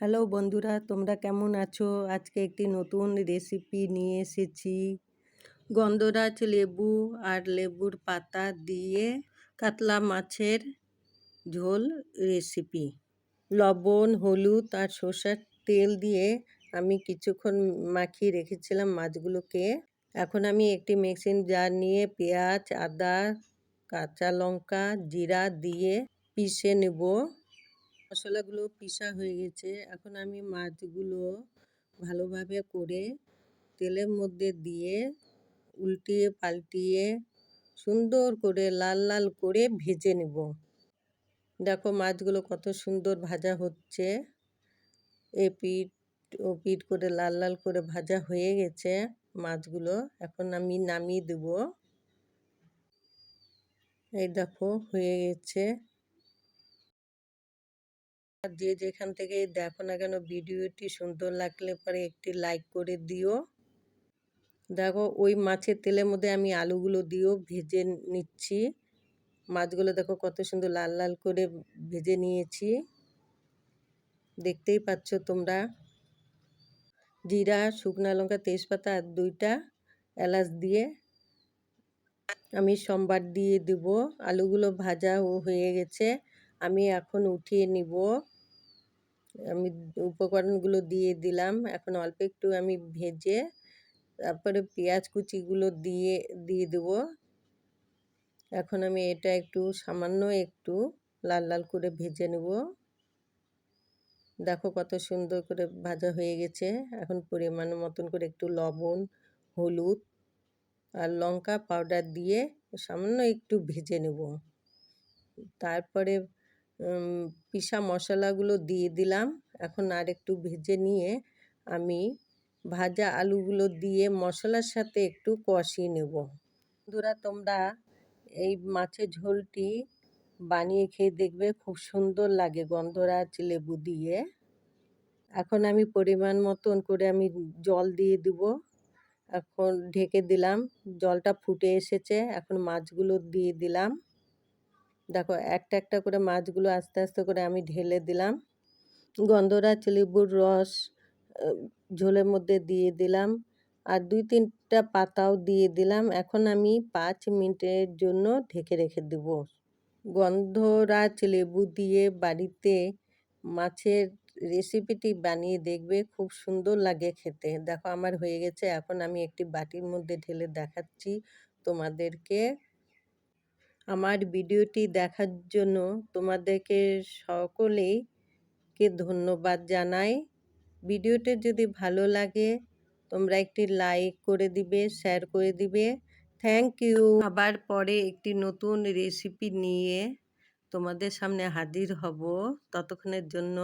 Hello বন্ধুরা, তোমরা কেমন আছো? আজকে একটি নতুন রেসিপি নিয়ে এসেছি। গন্ধরাজ লেবু আর লেবুর পাতা দিয়ে কাতলা মাছের ঝোল রেসিপি লবণ, হলুদ আর সর্ষের তেল দিয়ে আমি কিছুক্ষণ মাখিয়ে রেখেছিলাম মাছগুলোকে। এখন আমি একটি মিক্সিং জার নিয়ে পেঁয়াজ, আদা, কাঁচা লঙ্কা, জিরা দিয়ে পিষে নেব। মশলাগুলো পিষা হয়ে গেছে। এখন আমি মাছগুলো ভালোভাবে করে তেলের মধ্যে দিয়ে উল্টিয়ে পাল্টিয়ে সুন্দর করে লাল লাল করে ভেজে নেব। দেখো মাছগুলো কত সুন্দর ভাজা হচ্ছে। এ পিঠ ও পিঠ করে লাল লাল করে ভাজা হয়ে গেছে মাছগুলো। এখন আমি নামিয়ে দেব। এই দেখো হয়ে গেছে। যে যেখান থেকে দেখো না কেন ভিডিওটি সুন্দর লাগলে পরে একটি লাইক করে দিও। দেখো ওই মাছের তেলের মধ্যে আমি আলুগুলো দিয়েও ভেজে নিচ্ছি। মাছগুলো দেখো কত সুন্দর লাল লাল করে ভেজে নিয়েছি। দেখতেই পাচ্ছ তোমরা। জিরা, শুকনো লঙ্কা, তেজপাতা আর দুইটা এলাচ দিয়ে আমি সোমবার দিয়ে দেব। আলুগুলো ভাজা হয়ে গেছে। আমি এখন উঠিয়ে নিব। আমি উপকরণগুলো দিয়ে দিলাম। এখন অল্প একটু আমি ভেজে তারপরে পেঁয়াজ কুচিগুলো দিয়ে দিয়ে দেবো। এখন আমি এটা একটু সামান্য একটু লাল লাল করে ভেজে নেব। দেখো কত সুন্দর করে ভাজা হয়ে গেছে। এখন পরিমাণ মতন করে একটু লবণ, হলুদ আর লঙ্কা পাউডার দিয়ে সামান্য একটু ভেজে নেব। তারপরে পিসা মশলাগুলো দিয়ে দিলাম। এখন আর একটু ভেজে নিয়ে আমি ভাজা আলুগুলো দিয়ে মশলার সাথে একটু কষিয়ে নেব। বন্ধুরা, তোমরা এই মাছের ঝোলটি বানিয়ে খেয়ে দেখবে, খুব সুন্দর লাগে গন্ধরাজ লেবু দিয়ে। এখন আমি পরিমাণ মতন করে আমি জল দিয়ে দিব। এখন ঢেকে দিলাম, জলটা ফুটে এসেছে। এখন মাছগুলো দিয়ে দিলাম। দেখো, একটা একটা করে মাছগুলো আস্তে আস্তে করে আমি ঢেলে দিলাম। গন্ধরাজ লেবুর রস ঝোলের মধ্যে দিয়ে দিলাম আর দুই তিনটা পাতাও দিয়ে দিলাম। এখন আমি পাঁচ মিনিটের জন্য ঢেকে রেখে দেব। গন্ধরাজ লেবু দিয়ে বাড়িতে মাছের রেসিপিটি বানিয়ে দেখবে, খুব সুন্দর লাগে খেতে। দেখো, আমার হয়ে গেছে। এখন আমি একটি বাটির মধ্যে ঢেলে দেখাচ্ছি তোমাদেরকে। আমার ভিডিওটি দেখার জন্য তোমাদেরকে সকলেই কে ধন্যবাদ জানাই। ভিডিওটি যদি ভালো লাগে, তোমরা একটি লাইক করে দিবে, শেয়ার করে দিবে। Thank you. আবার পরে একটি নতুন রেসিপি নিয়ে তোমাদের সামনে হাজির হব। ততক্ষণের জন্য